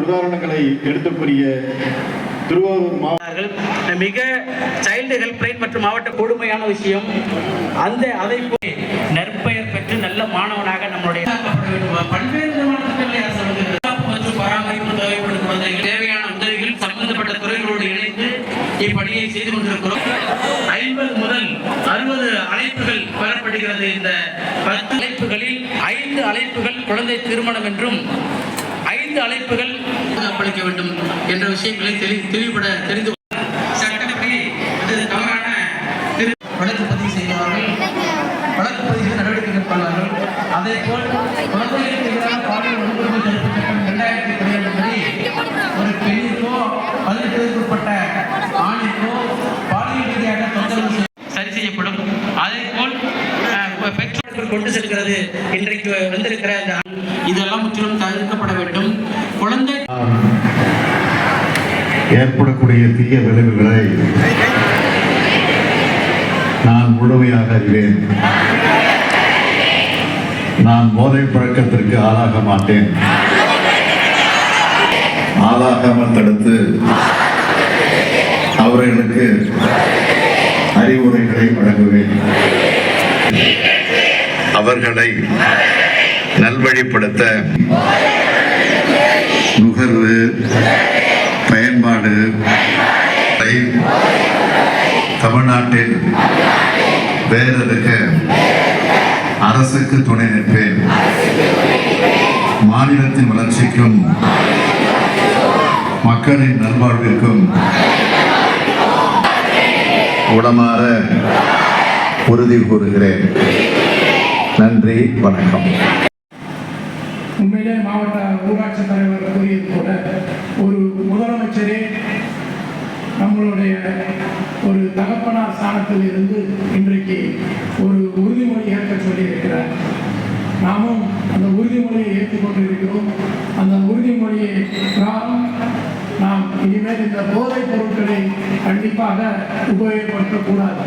உதாரணங்களை எடுத்து திருவாரூர் மாவட்ட மிக சைல்டு ஹெல்ப்லைன் மற்றும் மாவட்ட கொடுமையான விஷயம். அந்த அதை போய் நற்பெயர் பெற்று நல்ல மாணவனாக நம்மளுடைய பல்வேறு விதமான மற்றும் பராமரிப்பு தேவைப்படும் குழந்தைகள் தேவையான உதவிகள் சம்பந்தப்பட்ட துறைகளோடு இணைந்து இப்பணியை செய்து கொண்டிருக்கிறோம். ஐம்பது முதல் அறுபது அழைப்புகள் பெறப்படுகிறது இந்த பத்து அழைப்புகளில் ஐந்து அழைப்புகள் குழந்தை திருமணம் என்றும் ஐந்து அழைப்புகள் அளிக்க வேண்டும் என்ற விஷயங்களை தெளி- தெளிவுபட தெரிந்து கொள்ள சட்டப்படி இது தவறான திரு- வழக்கு பதிவு செய்வார்கள் வழக்கு பதிவு செய்து நடவடிக்கை மேற்கொள்வார்கள் அதே போல் குழந்தைகளுக்கு எதிரான பாலியல் வன்கொடுமை தடுப்பு சட்டம் இரண்டாயிரத்தி பதினேழு படி ஒரு பெண்ணிற்கோ பதினெட்டு வயதுக்குட்பட்ட ஆணிற்கோ பாலியல் ரீதியாக தொந்தரவு செய்- சரி செய்யப்படும் அதே போல் அஹ், பெற்றோர்கள் கொண்டு செல்கிறது இன்றைக்கு வந்திருக்கிற இந்த இதெல்லாம் முற்றிலும் தவிர்க்கப்பட வேண்டும் குழந்தை ஏற்படக்கூடிய தீய விளைவுகளை நான் முழுமையாக அறிவேன். நான் போதை பழக்கத்திற்கு ஆளாக மாட்டேன். ஆளாகாமல் தடுத்து அவர்களுக்கு அறிவுரைகளை வழங்குவேன். அவர்களை நல்வழிப்படுத்த நுகர்வு பயன்பாடு தமிழ்நாட்டில் வேறெடுக்க அரசுக்கு துணை நிற்பேன். மாநிலத்தின் வளர்ச்சிக்கும் மக்களின் நல்வாழ்விற்கும் உடமாற உறுதி கூறுகிறேன். நன்றி வணக்கம். உண்மையிலே மாவட்ட ஊராட்சி தலைவர் கூறியது போல ஒரு முதலமைச்சரே நம்மளுடைய ஒரு தகப்பனார் ஸ்தானத்தில் இருந்து இன்றைக்கு ஒரு உறுதிமொழி ஏற்க சொல்லியிருக்கிறார். நாமும் அந்த உறுதிமொழியை ஏற்றுக்கொண்டு இருக்கிறோம் அந்த உறுதிமொழியை பிரகாரம் நாம் இனிமேல் இந்த போதைப் பொருட்களை கண்டிப்பாக உபயோகப்படுத்தக்கூடாது.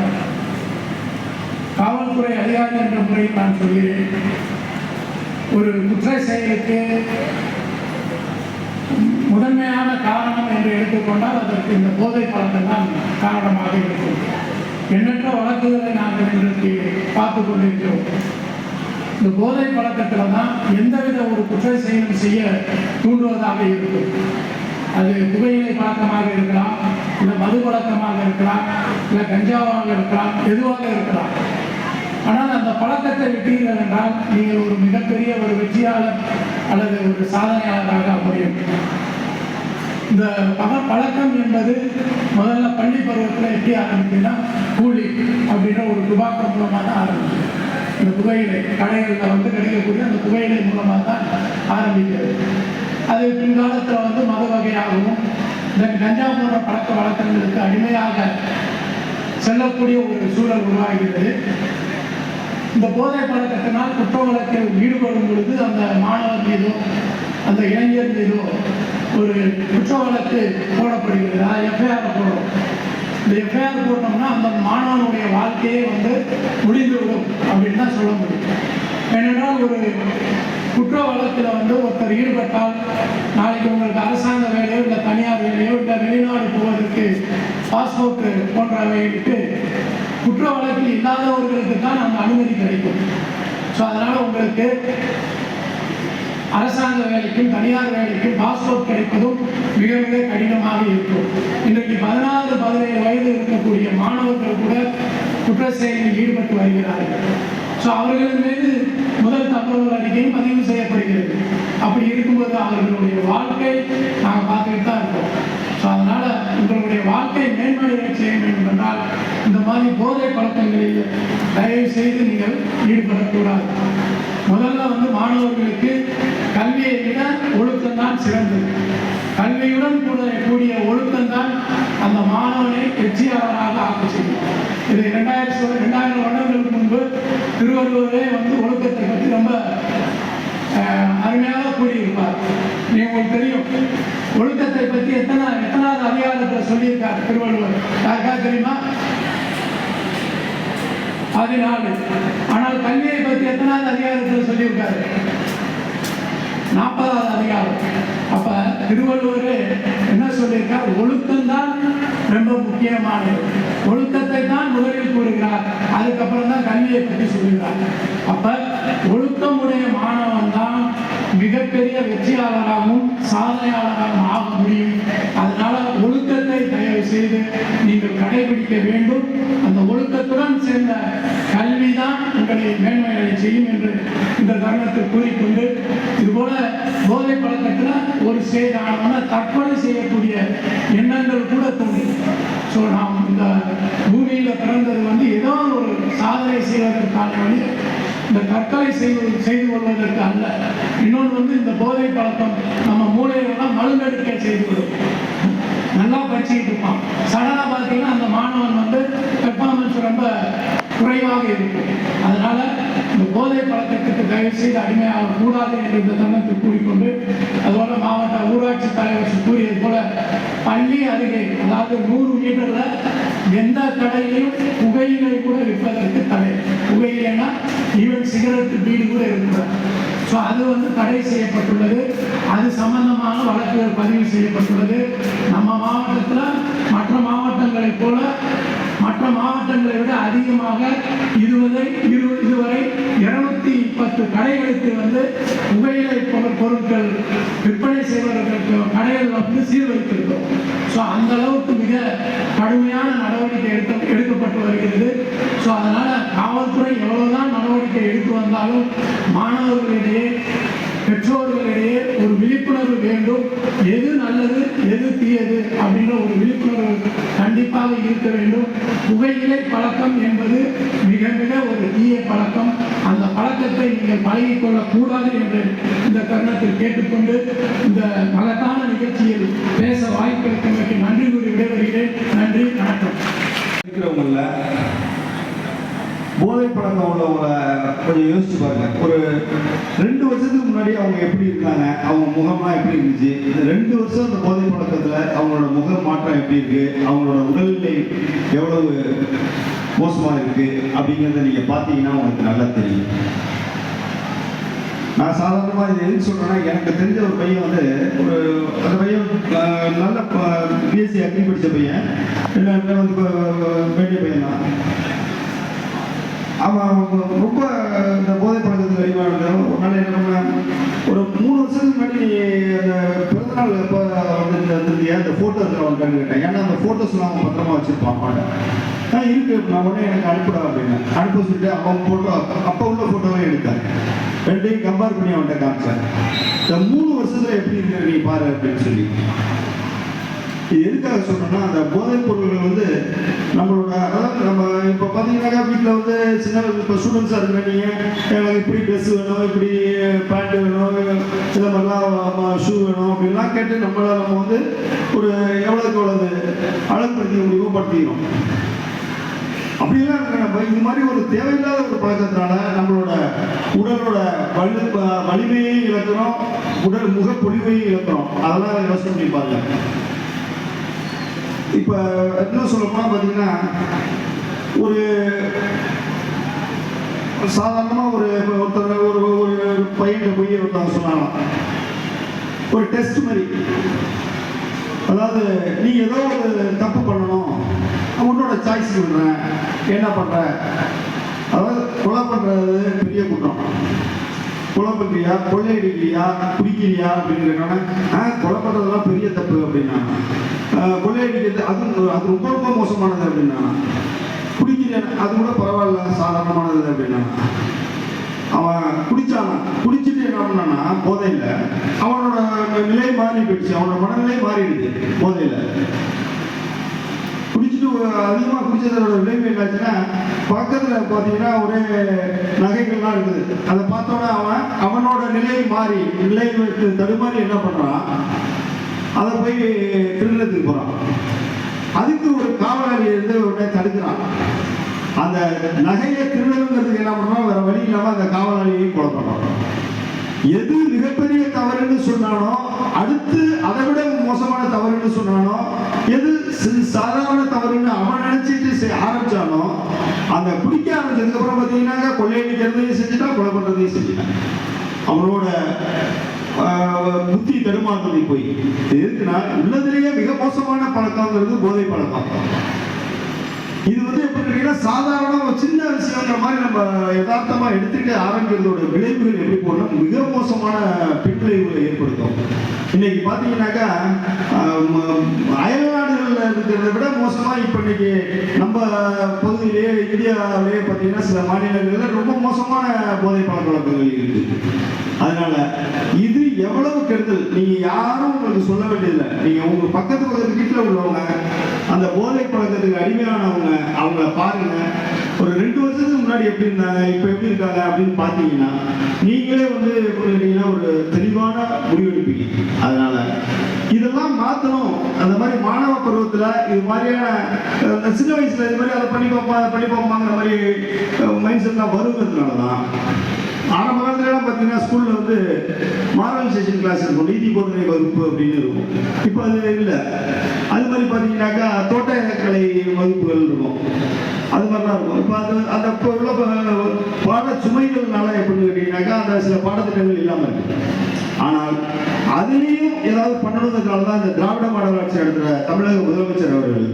காவல்துறை அதிகாரி என்ற முறையில் நான் சொல்கிறேன். ஒரு குற்ற செயலுக்கு முதன்மையான காரணம் என்று எடுத்துக்கொண்டால் அதற்கு இந்த போதை பழக்கம் தான் காரணமாக இருக்கும். எண்ணற்ற வழக்குகளை நாங்கள் இன்றைக்கு பார்த்து கொண்டிருக்கிறோம். இந்த போதை பழக்கத்தில் தான் எந்தவித ஒரு குற்ற செயலும் செய்ய தூண்டுவதாக இருக்கும். அது புகையிலை பழக்கமாக இருக்கலாம் இல்லை மது பழக்கமாக இருக்கலாம் இல்லை கஞ்சாவாக இருக்கலாம் எதுவாக இருக்கலாம். ஆனால் அந்த பழக்கத்தை விட்டீர்கள் என்றால் நீங்கள் ஒரு மிகப்பெரிய ஒரு வெற்றியாளர் அல்லது ஒரு சாதனையாளராக முடியும் இந்த பக பழக்கம் என்பது முதல்ல பள்ளி பருவத்தில் எப்படி ஆரம்பிக்குதுன்னா கூலி அப்படின்ற ஒரு துபாக்கம் மூலமாக தான் ஆரம்பிக்குது. இந்த புகையிலை கடைகளில் வந்து கிடைக்கக்கூடிய அந்த புகையிலை மூலமாக தான் ஆரம்பிக்கிறது. அது பின்காலத்தில் வந்து மத வகையாகவும் இந்த கஞ்சா போன்ற பழக்க வழக்கங்களுக்கு அடிமையாக செல்லக்கூடிய ஒரு சூழல் உருவாகிறது. இந்த போதை பழக்கத்தினால் குற்ற வழக்கில் ஈடுபடும் பொழுது அந்த மாணவர் மீதோ அந்த இளைஞர் மீதோ ஒரு குற்ற வழக்கு போடப்படுகிறது. அதாவது எஃப்ஐஆர் போடுறோம். இந்த எஃப்ஐஆர் போட்டோம்னா அந்த மாணவனுடைய வாழ்க்கையே வந்து முடிந்துவிடும் அப்படின்னு தான் சொல்ல முடியும். ஏனென்றால் ஒரு குற்ற வழக்கில் வந்து ஒருத்தர் ஈடுபட்டால் நாளைக்கு உங்களுக்கு அரசாங்க வேலையோ இல்லை தனியார் வேலையோ இல்லை வெளிநாடு போவதற்கு பாஸ்போர்ட் போன்றவைகளுக்கு குற்ற வழக்கில் இல்லாதவர்களுக்கு தான் அந்த அனுமதி கிடைக்கும். ஸோ அதனால் உங்களுக்கு அரசாங்க வேலைக்கும் தனியார் வேலைக்கும் பாஸ்போர்ட் கிடைப்பதும் மிக மிக கடினமாக இருக்கும். இன்றைக்கு பதினாறு பதினேழு வயது இருக்கக்கூடிய மாணவர்கள் கூட குற்ற செயலில் ஈடுபட்டு வருகிறார்கள். ஸோ அவர்களின் மீது முதல் தகவல் அறிக்கையும் பதிவு செய்யப்படுகிறது. அப்படி இருக்கும்போது அவர்களுடைய வாழ்க்கை நாங்கள் பார்த்துக்கிட்டு தான் இருக்கோம் ஸோ அதனால் உங்களுடைய வாழ்க்கை மேன்மையை செய்ய வேண்டும் என்றால் இந்த மாதிரி போதை பழக்கங்களில் தயவு செய்து நீங்கள் ஈடுபடக்கூடாது. முதல்ல வந்து மாணவர்களுக்கு கல்வியை விட ஒழுக்கம்தான் சிறந்தது. கல்வியுடன் கூட கூடிய ஒழுக்கம்தான் அந்த மாணவனை வெற்றியாளராக ஆக்க செய்யும். இது ரெண்டாயிரத்தி ரெண்டாயிரம் வருடங்களுக்கு முன்பு திருவள்ளுவரே வந்து ஒழுக்கத்தை பற்றி ரொம்ப அஹ், அருமையாக கூறியிருப்பார். நீ உங்களுக்கு தெரியும். ஒழுக்கத்தை பற்றி எத்தனை எத்தனாவது அதிகாரத்தில் சொல்லியிருக்கார் திருவள்ளுவர்? யாருக்கா தெரியுமா? பதினாலு. ஆனால் கல்வியை பற்றி எத்தனாவது அதிகாரத்தில் சொல்லியிருக்காரு? நாற்பதாவது அதிகாரம். அப்ப திருவள்ளுவர் என்ன சொல்லியிருக்கார்? ஒழுக்கம்தான் ரொம்ப முக்கியமானது. ஒழுக்கத்தை தான் முதலில் கூறுகிறார். அதுக்கப்புறம் தான் கல்வியை பற்றி சொல்லுகிறார் அப்ப ஒழுக்கமுடைய மாணவன் தான் மிகப்பெரிய வெற்றியாளராகவும் சாதனையாளராகவும் ஆக முடியும். அதனால ஒழுக்கத்தை தயவு செய்து கடைபிடிக்க வேண்டும். அந்த ஒழுக்கத்துடன் சேர்ந்த கல்விதான் உங்களை மேன்மையை செய்யும் என்று இந்த தருணத்தில் கூறிக்கொண்டு இதுபோல போதை பழக்கத்தில் ஒரு ஸ்டேஜ் ஆனவன தற்கொலை செய்யக்கூடிய எண்ணங்கள் கூட தோணும் ஸோ நாம் இந்த பூமியில் பிறந்தது வந்து ஏதோ ஒரு சாதனை செய்வதற்கான வழி இந்த தற்கொலை செய்வது செய்து கொள்வதற்கு அல்ல. இன்னொன்று வந்து இந்த போதை பழக்கம் நம்ம மூளையிலெல்லாம் மழுங்கெடுக்க கொள்ளும். நல்லா படிச்சுட்டு இருப்பான். சடனாக பார்த்தீங்கன்னா அந்த மாணவன் வந்து பெர்ஃபார்மன்ஸ் ரொம்ப குறைவாக இருக்கும் அதனால இந்த போதை பழக்கத்துக்கு தயவு செய்து அடிமையாக கூடாது என்று இந்த தருணத்தில் கூறிக்கொண்டு அதுபோல மாவட்ட ஊராட்சி தலைவர் கூறியது போல பள்ளி அருகே அதாவது நூறு மீட்டர்ல எந்த கடையிலையும் புகையிலை கூட விற்பதற்கு தடை. புகையிலைன்னா ஈவன் சிகரெட் வீடு கூட இருக்கக்கூடாது ஸோ அது வந்து தடை செய்யப்பட்டுள்ளது. அது சம்பந்தமான வழக்குகள் பதிவு செய்யப்பட்டுள்ளது. நம்ம மாவட்டத்தில் மற்ற மாவட்டங்களைப் போல மற்ற மாவட்டங்களை விட அதிகமாக இருபதை இரு இதுவரை இருநூத்தி பத்து கடைகளுக்கு வந்து புகையிலை பொருட்கள் விற்பனை செய்வதற்கு கடைகள் வந்து சீர்வைத்திருக்கிறோம் ஸோ அந்த அளவுக்கு மிக கடுமையான நடவடிக்கை எடுக்க எடுக்கப்பட்டு வருகிறது. ஸோ அதனால காவல்துறை எவ்வளவுதான் நடவடிக்கை எடுத்து வந்தாலும் மாணவர்களிடையே பெற்றோர்களிடையே ஒரு விழிப்புணர்வு வேண்டும். எது நல்லது எது தீயது அப்படின்ற ஒரு விழிப்புணர்வு கண்டிப்பாக இருக்க வேண்டும். புகையிலை பழக்கம் என்பது மிக மிக ஒரு தீய பழக்கம். அந்த பழக்கத்தை நீங்கள் பழகிக்கொள்ளக்கூடாது என்று இந்த தருணத்தில் கேட்டுக்கொண்டு இந்த மகத்தான நிகழ்ச்சியில் பேச வாய்ப்பளித்தமைக்கு நன்றி கூறி விடைபெறுகிறேன். நன்றி வணக்கம். இருக்கிறவங்கள போதை பழக்கம் உள்ளவங்கள கொஞ்சம் யோசிச்சு பாருங்க. ஒரு ரெண்டு வருஷத்துக்கு முன்னாடி அவங்க எப்படி இருந்தாங்க அவங்க முகம்லாம் எப்படி இருந்துச்சு இந்த ரெண்டு வருஷம் அந்த போதை பழக்கத்துல அவங்களோட முக மாற்றம் எப்படி இருக்கு அவங்களோட உடல்நிலை எவ்வளவு மோசமா இருக்கு அப்படிங்கிறத நீங்க பார்த்தீங்கன்னா உங்களுக்கு நல்லா தெரியும். நான் சாதாரணமாக இது எதுக்கு சொல்கிறேன்னா எனக்கு தெரிஞ்ச ஒரு பையன் வந்து ஒரு அந்த பையன் நல்ல பிஎஸ்சி அக்ரி படித்த பையன். என்ன வந்து பெரிய வேண்டிய பையன் தான் அவன் ரொம்ப இந்த போதை பழக்கத்துக்கு வெளிவாடு ஒரு நாள் என்ன பண்ண ஒரு மூணு வருஷத்துக்கு முன்னாடி நீ அந்த பிறந்தநாள் எப்போ வந்து வந்துருந்தியா அந்த ஃபோட்டோ இருக்கிற அவன் கேட்டேன் ஏன்னா அந்த ஃபோட்டோஸ்லாம் அவன் பத்திரமா வச்சிருப்பான் அவன் ஆ இருக்கு. நான் உடனே எனக்கு அனுப்பிடா அப்படின்னு. அனுப்ப சொல்லிட்டு அவன் ஃபோட்டோ அப்போ உள்ள ஃபோட்டோவே எடுத்தேன் ரெண்டையும் கம்பேர் பண்ணி அவன்கிட்ட காமிச்சார். இந்த மூணு வருஷத்துல எப்படி இருக்கு நீ பாரு அப்படின்னு சொல்லி. இது எதுக்காக சொன்னோம்னா அந்த போதைப் பொருள்கள் வந்து நம்மளோட அதாவது நம்ம இப்போ பார்த்தீங்கன்னாக்கா வீட்டில் வந்து சின்ன இப்போ ஸ்டூடெண்ட்ஸாக இருக்கிற நீங்கள் எனக்கு இப்படி ட்ரெஸ் வேணும் இப்படி பேண்ட் வேணும் இந்த மாதிரிலாம் ஷூ வேணும் அப்படின்லாம் கேட்டு நம்மளால் நம்ம வந்து ஒரு எவ்வளோக்கு எவ்வளவு அழகுப்படுத்தி முடியுமோ படுத்திக்கிறோம் அப்படிலாம் இருக்கிற நம்ம இது மாதிரி ஒரு தேவையில்லாத ஒரு பழக்கத்தினால நம்மளோட உடலோட வலு வலிமையை இழக்கிறோம் உடல் முகப்பொழிவையும் இழக்கிறோம். அதெல்லாம் யோசனை பண்ணி பாருங்க இப்போ என்ன சொல்லப்போனால் பார்த்தீங்கன்னா ஒரு சாதாரணமாக ஒரு ஒருத்தர் ஒரு ஒரு பையன் போய் ஒருத்தவங்க சொன்னாங்க ஒரு டெஸ்ட் மாதிரி. அதாவது நீ ஏதோ ஒரு தப்பு பண்ணணும் உன்னோட சாய்ஸ் விடுறேன் என்ன பண்ணுற அதாவது கொலை பண்ணுறது பெரிய குற்றம். கொலை பண்ணுறியா கொள்ளையடிக்கிறியா குடிக்கிறியா அப்படின்னு கேட்டோன்னே ஆ கொலை பண்ணுறதுலாம் பெரிய தப்பு அப்படின்னா கொள்ளையடிக்கிறது. அது அது ரொம்ப ரொம்ப மோசமானது அப்படின்னா குடிக்கிறேன் அது கூட பரவாயில்ல சாதாரணமானது அப்படின்னா. அவன் குடிச்சான். குடிச்சிட்டு என்ன பண்ணான்னா போதையில் அவனோட நிலை மாறி போயிடுச்சு. அவனோட மனநிலை மாறிடுது போதையில. குடிச்சிட்டு அதிகமாக குடிச்சதோட விளைவு என்னாச்சுன்னா பக்கத்தில் பார்த்தீங்கன்னா ஒரே நகைகள்லாம் இருக்குது. அதை பார்த்தோன்னா அவன் அவனோட நிலை மாறி நிலை தடுமாறி என்ன பண்ணுறான் அதை போய் திருநத்துக்கு போகிறான் அதுக்கு ஒரு காவலாளி இருந்து உடனே தடுக்கிறான். அந்த நகையை திருடணுங்கிறதுக்கு என்ன பண்ணுறோம் வேற வழி இல்லாமல் அந்த காவலாளியையும் கொலை பண்ணுறோம் எது மிகப்பெரிய தவறுன்னு சொன்னானோ அடுத்து அதை விட மோசமான தவறுன்னு சொன்னானோ எது சாதாரண தவறுன்னு அவன் நினைச்சிட்டு செய்- ஆரம்பிச்சானோ அந்த குடிக்க ஆரம்பிச்சதுக்கப்புறம் பார்த்தீங்கன்னா கொள்ளையடிக்கிறதையும் செஞ்சுட்டான் கொலை பண்ணுறதையும் செஞ்சுட்டான். அவனோட புத்தி தடுமாறுறது போய். எதுக்குன்னா உள்ளதுலேயே மிக மோசமான பழக்கங்கிறது போதை பழக்கம். இது வந்து எப்படி கேட்டீங்கன்னா சாதாரண ஒரு சின்ன விஷயங்கிற மாதிரி நம்ம யதார்த்தமா எடுத்துட்டு ஆரம்பிக்கிறதோட விளைவுகள் எப்படி போகணும் மிக மோசமான பின்விளைவுகளை ஏற்படுத்தும். இன்னைக்கு பார்த்தீங்கன்னாக்கா அயல்நாடு அயல்நாடுகளில் இருக்கிறத விட மோசமா இப்போ இன்னைக்கு நம்ம பகுதியிலேயே இந்தியாவிலேயே பார்த்தீங்கன்னா சில மாநிலங்களில் ரொம்ப மோசமான போதை பழக்க வழக்கங்கள் இருக்குது. அதனால இது எவ்வளவு கெடுதல்? நீங்க யாரும் உங்களுக்கு சொல்ல வேண்டியதில்லை. நீங்க உங்க பக்கத்து பக்கத்து வீட்டில் உள்ளவங்க அந்த போதை பழக்கத்துக்கு அடிமையானவங்க அவங்கள பாருங்க. ஒரு ரெண்டு வருஷத்துக்கு முன்னாடி எப்படி இருந்தாங்க இப்போ எப்படி இருக்காங்க அப்படின்னு பார்த்தீங்கன்னா நீங்களே வந்து எப்படி ஒரு தெளிவான முடிவெடுப்பீங்க. அதனால இதெல்லாம் மாற்றணும் அந்த மாதிரி மாணவ பருவத்தில் இது மாதிரியான சின்ன வயசுல இது மாதிரி அதை பண்ணி பார்ப்போம் அதை பண்ணி பார்ப்போங்கிற மாதிரி மைண்ட் செட்லாம் வருங்கிறதுனால தான் ஆரம்ப காலத்துலலாம் பார்த்தீங்கன்னா ஸ்கூலில் வந்து மாரலைசேஷன் கிளாஸ் இருக்கும். நீதி போதனை வகுப்பு அப்படின்னு இருக்கும். இப்போ அது இல்லை. அது மாதிரி பார்த்தீங்கன்னாக்கா தோட்டக்கலை வகுப்புகள் இருக்கும். அது மாதிரிலாம் இருக்கும். இப்போ அது அந்த இப்போ உள்ள ப- பாட சுமைகள்னால எப்படின்னு கேட்டிங்கனாக்கா அந்த சில பாடத்திட்டங்கள் இல்லாமல் இருக்குது ஆனால் அதுலேயும் ஏதாவது பண்ணணுங்கிறதுனால தான் இந்த திராவிட மாடல் ஆட்சி நடத்துகிற தமிழக முதலமைச்சர் அவர்கள்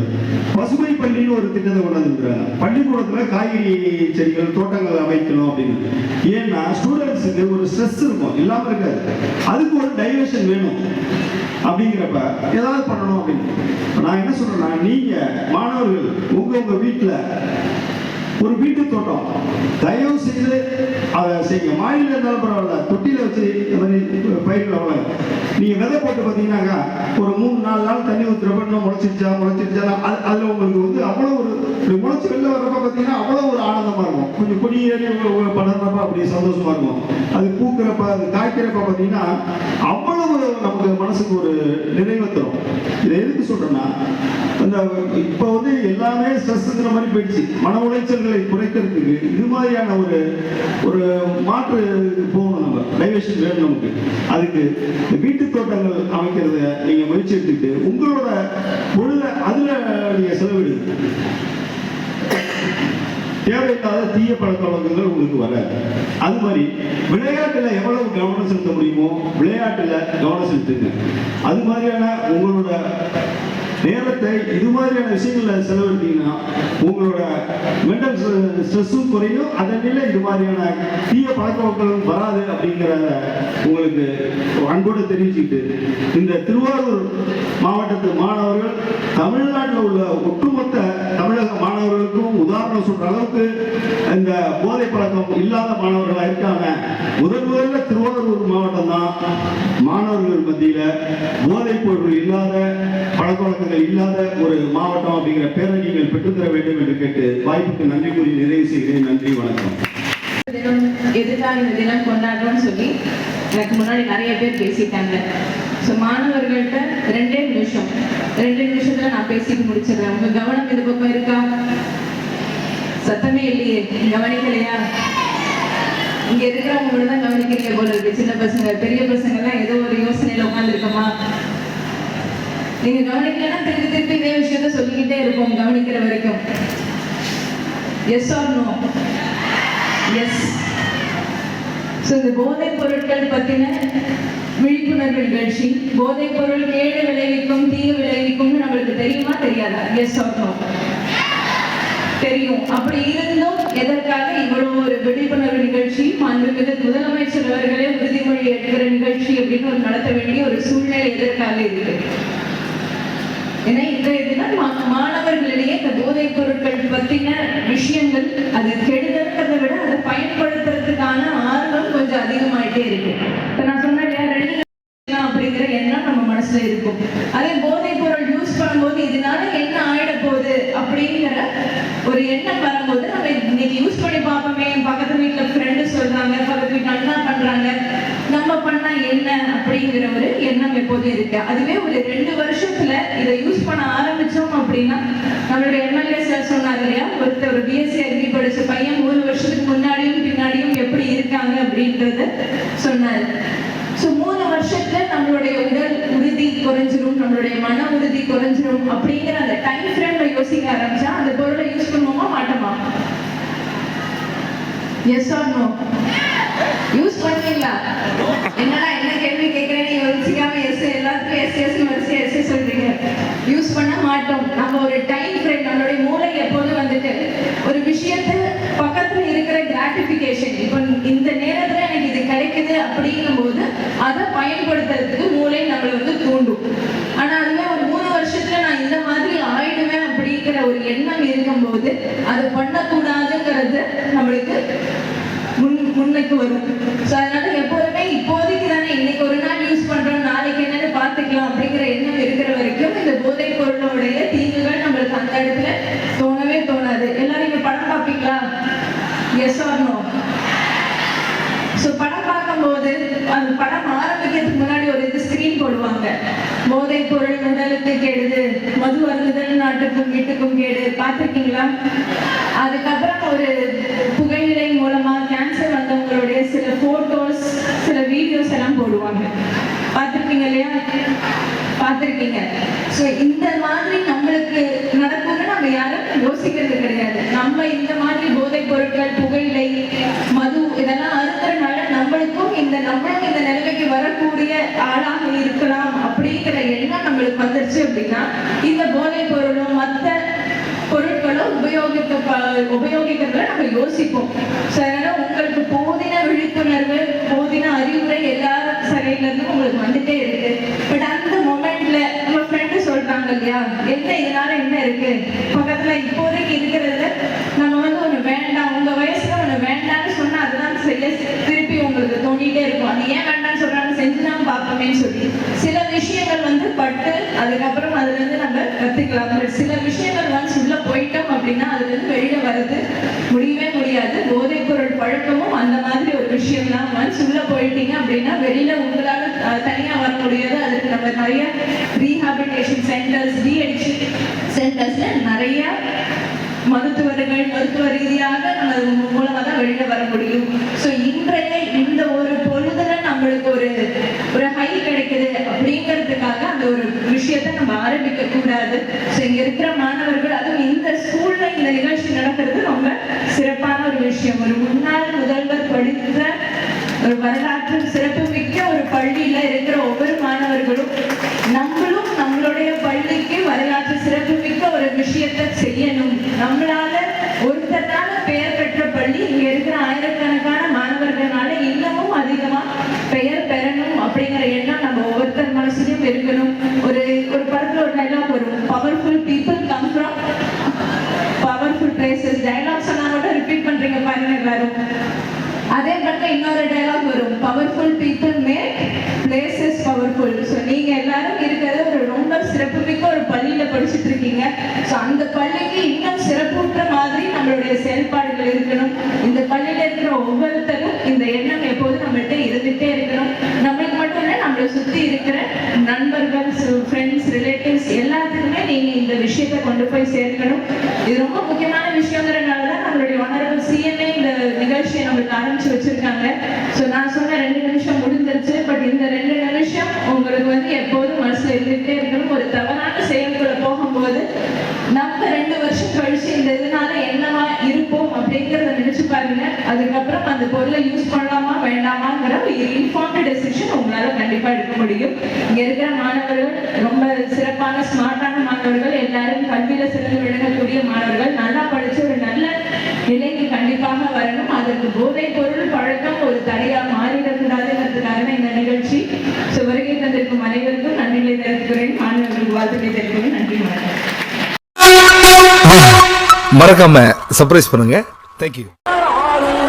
பசுமை பள்ளின்னு ஒரு திட்டத்தை கொண்டு வந்துருக்கிறார் பள்ளிக்கூடத்தில் காய்கறி செடிகள் தோட்டங்கள் அமைக்கணும் அப்படின்னு. ஏன்னா ஸ்டூடெண்ட்ஸுக்கு ஒரு ஸ்ட்ரெஸ் இருக்கும். இல்லாமல் இருக்காது. அதுக்கு ஒரு டைவர்ஷன் வேணும். அப்படிங்கிறப்ப ஏதாவது பண்ணணும் அப்படின்னு. நான் என்ன சொல்றேன்னா நீங்க மாணவர்கள் உங்க உங்க வீட்டில் ஒரு வீட்டு தோட்டம். தயவு செய்து அதை செய்யுங்க. மாடியில் இருந்தாலும் பரவாயில்ல. தொட்டியில் வச்சு இந்த மாதிரி பயிர்கள் அவ்வளோ நீங்கள் விதை போட்டு பார்த்தீங்கன்னாக்கா ஒரு மூணு நாலு நாள் தண்ணி ஊற்றுறப்ப இன்னும் முளைச்சிருச்சா முளைச்சிருச்சா அது அதில் உங்களுக்கு வந்து அவ்வளோ ஒரு முளைச்சி வெளில வர்றப்ப பார்த்தீங்கன்னா அவ்வளோ ஒரு ஆனந்தமாக இருக்கும். கொஞ்சம் கொடியேறி படுறப்ப அப்படி சந்தோஷமா இருக்கும். அது பூக்கிறப்ப அது காய்க்கிறப்ப பார்த்தீங்கன்னா அவ்வளவு நமக்கு மனசுக்கு ஒரு நிறைவு தரும். இதை எதுக்கு சொல்கிறேன்னா அந்த இப்போ வந்து எல்லாமே ஸ்ட்ரெஸ்ங்கிற மாதிரி போயிடுச்சு. மன உளைச்சல் உளைச்சல்களை குறைக்கிறதுக்கு இது மாதிரியான ஒரு ஒரு மாற்று போகணும் நம்ம. டைவர்ஷன் வேணும் நமக்கு. அதுக்கு இந்த வீட்டு தோட்டங்கள் அமைக்கிறத நீங்க முயற்சி எடுத்துக்கிட்டு உங்களோட பொழுத அதுல நீங்க செலவிடுங்க தேவையில்லாத தீய பழக்க வழக்கங்கள் உங்களுக்கு வராது. அது மாதிரி விளையாட்டுல எவ்வளவு கவனம் செலுத்த முடியுமோ விளையாட்டுல கவனம் செலுத்துங்க. அது மாதிரியான உங்களோட நேரத்தை இது மாதிரியான விஷயங்கள்ல செலவழித்தீங்கன்னா உங்களோட மென்டல் ஸ்ட்ரெஸ்ஸும் குறையும். அதனில இது மாதிரியான தீய பழக்க வழக்கங்களும் வராது அப்படிங்கிறத உங்களுக்கு அன்போடு தெரிவிச்சுக்கிட்டு இந்த திருவாரூர் மாவட்டத்து மாணவர்கள் தமிழ்நாட்டில் உள்ள ஒட்டுமொத்த மாணவர்களுக்கும் உதாரணம் சொல்ற அளவுக்கு இந்த போதை பழக்கம் இல்லாத மாணவர்களா இருக்காங்க. முதல் முதல்ல திருவாரூர் மாவட்டம் தான். மாணவர்கள் மத்தியில போதைப் பொருள் இல்லாத பழக்க வழக்கங்கள் இல்லாத ஒரு மாவட்டம் அப்படிங்கிற பேரை நீங்கள் பெற்றுத்தர வேண்டும் என்று கேட்டு வாய்ப்புக்கு நன்றி கூறி நிறைவு செய்கிறேன். நன்றி வணக்கம். தினம் எதுக்காக இந்த தினம் கொண்டாடுறோம்னு சொல்லி எனக்கு முன்னாடி நிறைய பேர் பேசிட்டாங்க. ஸோ மாணவர்கள்ட்ட ரெண்டே நிமிஷம். ரெண்டு நிமிஷத்துல நான் பேசிட்டு முடிச்சிடுறேன். உங்க கவனம் இது பக்கம் இருக்கா? சத்தமே இல்லையே. கவனிக்கலையா? இங்க இருக்கிறவங்க தான் கவனிக்கிறீங்க போல இருக்கு. சின்ன பசங்க பெரிய பசங்க எல்லாம் ஏதோ ஒரு யோசனையில உட்காந்துருக்கோமா நீங்க கவனிக்கலன்னா திருப்பி திருப்பி இதே விஷயத்த சொல்லிக்கிட்டே இருப்போம் கவனிக்கிற வரைக்கும். Yes or no yes so இந்த போதைப் பொருட்கள் பற்றின விழிப்புணர்வு நிகழ்ச்சி. போதைப் பொருள் கேடு விளைவிக்கும் தீங்கு விளைவிக்கும்னு நம்மளுக்கு தெரியுமா தெரியாதா? எஸ் நோ தெரியும். அப்படி இருந்தும் எதற்காக இவ்வளவு ஒரு விழிப்புணர்வு நிகழ்ச்சி? மாண்புமிகு முதலமைச்சர் அவர்களே உறுதிமொழி எடுக்கிற நிகழ்ச்சி அப்படின்னு ஒரு நடத்த வேண்டிய ஒரு சூழ்நிலை எதற்காக இருக்கு ஏன்னா இன்றைய தினம் மா- மாணவர்களிடையே இந்த போதைப் பொருட்கள் பத்தின விஷயங்கள் அது கெடுதல்ன்றதை விட அதை பயன்படுத்துறதுக்கான கொஞ்சம் அதிகமாயிட்டே இருக்கு. இப்ப நான் சொன்னேன் ரெண்டு அப்படிங்கிற எண்ணம் நம்ம மனசுல இருக்கும். அதே போதைப் பொருள் யூஸ் பண்ணும்போது இதனால என்ன ஆயிட போகுது அப்படிங்கிற ஒரு எண்ணம் வரும்போது நம்ம இன்னைக்கு யூஸ் பண்ணி பார்ப்போமே. பக்கத்து வீட்டுல ஃப்ரெண்டு சொல்றாங்க பக்கத்து வீட்டு அண்ணா பண்றாங்க. நம்ம பண்ணா என்ன அப்படிங்கிற ஒரு எண்ணம் எப்போதும் இருக்கு. அதுவே ஒரு ரெண்டு வருஷத்துல இதை யூஸ் பண்ண ஆரம்பிச்சோம் அப்படின்னா நம்மளுடைய எம்எல்ஏ சார் சொன்னார் இல்லையா ஒருத்தர் பிஎஸ்சி அக்ரி படிச்ச பையன் அப்படின்றத சொன்னார். ஸோ மூணு வருஷத்துல நம்மளுடைய உடல் உறுதி குறைஞ்சிரும் நம்மளுடைய மன உறுதி குறைஞ்சிரும் அப்படிங்கிற அந்த டைம் ஃப்ரேம்ல யோசிக்க ஆரம்பிச்சா அந்த பொருளை யூஸ் பண்ணுவோமா மாட்டோமா? எஸ் ஆர் நோ யூஸ் பண்ணீங்களா? என்னடா என்ன கேள்வி நீ யோசிக்காம எஸ் எல்லாத்துக்கும் எஸ் எஸ் வரிசை எஸ் சொல்றீங்க. யூஸ் பண்ண மாட்டோம். நம்ம ஒரு டைம் அதை மூளை நம்மளை வந்து தூண்டும். ஆனா அதுவே ஒரு மூணு வருஷத்துல நான் இந்த மாதிரி ஆயிடுவேன் அப்படிங்கிற ஒரு எண்ணம் இருக்கும்போது அதை பண்ணக்கூடாதுங்கிறது நம்மளுக்கு முன் முன்னுக்கு வரும். ஸோ அதனால எப்போதுமே இப்போதைக்கு தானே இன்னைக்கு ஒரு நாள் யூஸ் பண்றோம் நாளைக்கு என்னன்னு பார்த்துக்கலாம் அப்படிங்கிற எண்ணம் இருக்கிற வரைக்கும் இந்த போதைப் பொருளுடைய தீங்குகள் நம்மளுக்கு அந்த இடத்துல தோணவே தோணாது. எல்லாரும் இங்க படம் பார்ப்பீங்களா? எஸ் ஆர் நோ ஸோ படம் பார்க்கும்போது அந்த படம் ஆரம்பிக்கிறதுக்கு முன்னாடி ஒரு இது ஸ்கிரீன் போடுவாங்க போதைப் பொருள் உடலுக்கு கேடுது. மது அருந்துதல் நாட்டுக்கும் வீட்டுக்கும் கேடு. பார்த்துருக்கீங்களா? அதுக்கப்புறம் ஒரு புகையிலை மூலமா கேன்சர் வந்தவங்களுடைய சில போட்டோஸ் சில வீடியோஸ் எல்லாம் போடுவாங்க. பார்த்துருக்கீங்க இல்லையா? பார்த்துருக்கீங்க. ஸோ இந்த மாதிரி நம்மளுக்கு நடக்கும்னு நம்ம யாரும் யோசிக்கிறது கிடையாது. நம்ம இந்த மாதிரி போதைப் பொருட்கள் புகையிலை மது இதெல்லாம் அறுக்கிறனால நம்மளுக்கும் இந்த நம்மளும் இந்த நிலைமைக்கு வரக்கூடிய நம்மளுக்கு அப்படின்னா இந்த போதைப் பொருளும் மற்ற பொருட்களும் உபயோகிக்க உபயோகிக்கிறத நம்ம யோசிப்போம். ஸோ அதனால உங்களுக்கு போதின விழிப்புணர்வு போதின அறிவுரை எல்லா சைட்ல இருந்தும் உங்களுக்கு வந்துட்டே இருக்கு. பட் அந்த மொமெண்ட்ல நம்ம ஃப்ரெண்டு சொல்றாங்க இல்லையா? என்ன இதனால என்ன இருக்கு? பக்கத்து இப்போதைக்கு இருக்கிறது நம்ம வந்து ஒண்ணு வேண்டாம் உங்க வயசுல ஒண்ணு வேண்டாம்னு சொன்னா அதுதான் செய்ய திருப்பி உங்களுக்கு தோண்டிட்டே இருக்கும் அது ஏன் வேண்டாம்னு சொல்றாங்க செஞ்சுதான் பார்ப்போமேன்னு சொல்லி. சில விஷயங்கள் வந்து பட்டு அதுக்கப்புறம் அதுல இருந்து நம்ம கற்றுக்கலாம் சில விஷயங்கள் வந்து உள்ள போயிட்டோம் அப்படின்னா அதுலேருந்து வெளியில வர்றது முடியவே முடியாது. போதைப் பொருள் பழக்கமும் அந்த மாதிரி ஒரு விஷயம் தான் ஒன்ஸ் உள்ள போயிட்டீங்க அப்படின்னா வெளியில உங்களால தனியாக தனியா வர முடியாது. அதுக்கு நம்ம நிறைய ரீஹாபிலிட்டேஷன் சென்டர்ஸ் ரீஎடிஷன் அடிக்ஷன் சென்டர்ஸ்ல நிறைய மருத்துவர்கள் மருத்துவ ரீதியாக நம்ம மூலமாக மூலமா தான் வெளியில வர முடியும். ஸோ ஒரு ஒரு ஹை கிடைக்குது அப்படிங்கிறதுக்காக அந்த ஒரு விஷயத்தை நம்ம ஆரம்பிக்க கூடாது. ஸோ இங்க இருக்கிற மாணவர்கள் அதுவும் இந்த ஸ்கூல்ல இந்த நிகழ்ச்சி நடக்கிறது ரொம்ப சிறப்பான ஒரு விஷயம். ஒரு முன்னாள் முதல்வர் படித்த ஒரு வரலாற்று சிறப்புமிக்க ஒரு பள்ளியில இருக்கிற ஒவ்வொரு மாணவர்களும் நம்மளும் நம்மளுடைய பள்ளிக்கு வரலாற்று சிறப்புமிக்க ஒரு விஷயத்தை செய்யணும். நம்மளால ஒருத்தரால பெயர் பெற்ற பள்ளி இங்க இருக்கிற ஆயிரம் நம்ம ஒவ்வொருத்தர் மனசுலயும் இருக்கணும். ஒரு ஒரு படத்துல ஒரு டைலாக் வரும். Powerful people come from powerful places dialogues சொன்னா கூட ரிப்பீட் பண்றீங்க பாருங்க எல்லாரும். அதே படத்துல இன்னொரு டைலாக் வரும். Powerful people make places powerful so நீங்க எல்லாரும் இருக்கிறது ஒரு ரொம்ப சிறப்புமிக்க ஒரு பள்ளியில படிச்சுட்டு இருக்கீங்க. ஸோ அந்த பள்ளிக்கு இன்னும் சிறப்புற்ற மாதிரி நம்மளுடைய செயல்பாடுகள் இருக்கணும் இந்த பள்ளியில இருக்கிற ஒவ்வொருத்தரும் இந்த எண்ணம் எப்போதும் நம்மள்கிட்ட இருந்துட்டே இருக்கணும் நம்மளுக்கு மட்டும் சுற்றி இருக்கிற நண்பர்கள் ஃப்ரெண்ட்ஸ் ரிலேட்டிவ்ஸ் எல்லாத்துக்குமே நீங்க இந்த விஷயத்தை கொண்டு போய் சேர்க்கணும். இது ரொம்ப முக்கியமான விஷயங்கிற தான் நம்மளுடைய ஒனரபிள் சிஎம்ஏ இந்த நிகழ்ச்சியை நம்மளுக்கு ஆரம்பிச்சு வச்சிருக்காங்க ஸோ நான் சொன்ன ரெண்டு நிமிஷம் முடிஞ்சிருச்சு பட் இந்த ரெண்டு நிமிஷம் உங்களுக்கு வந்து எப்போதும் மனசுல இருந்துகிட்டே இருக்கணும் ஒரு தவறான செயல்குள்ள போகும்போது நம்ம ரெண்டு வருஷம் கழிச்சு இந்த இதனால என்னவா இருப்போம் அப்படிங்கிறத நினைச்சு பாருங்க. அதுக்கப்புறம் அந்த பொருளை யூஸ் பண்ணலாமா வேண்டாமாங்கிற ஒரு இன்ஃபார்ம்டு டெசிஷன் உங்களால கண்டிப்பா எடுக்க முடியும். இங்க இருக்கிற மாணவர்கள் ரொம்ப சிறப்பான ஸ்மார்ட்டான மாணவர்கள் எல்லாரும் கல்வியில சிறந்து விளங்கக்கூடிய மாணவர்கள் நல்லா படிச்சு ஒரு நல்ல நிலைக்கு கண்டிப்பாக வரணும். அதற்கு போதை பொருள் பழக்கம் ஒரு தடையா மாறிடக்கூடாதுங்கிறதுக்காக இந்த நிகழ்ச்சி ஸோ வருகை தந்திருக்கும் அனைவருக்கும் நன்னிலை தெரிவிக்கிறேன். மாணவர்களுக்கு வாழ்த்துக்களை தெரிவிக்கிறேன். நன்றி வணக்கம். மறக்காம சர்ப்ரைஸ் பண்ணுங்க. Thank you.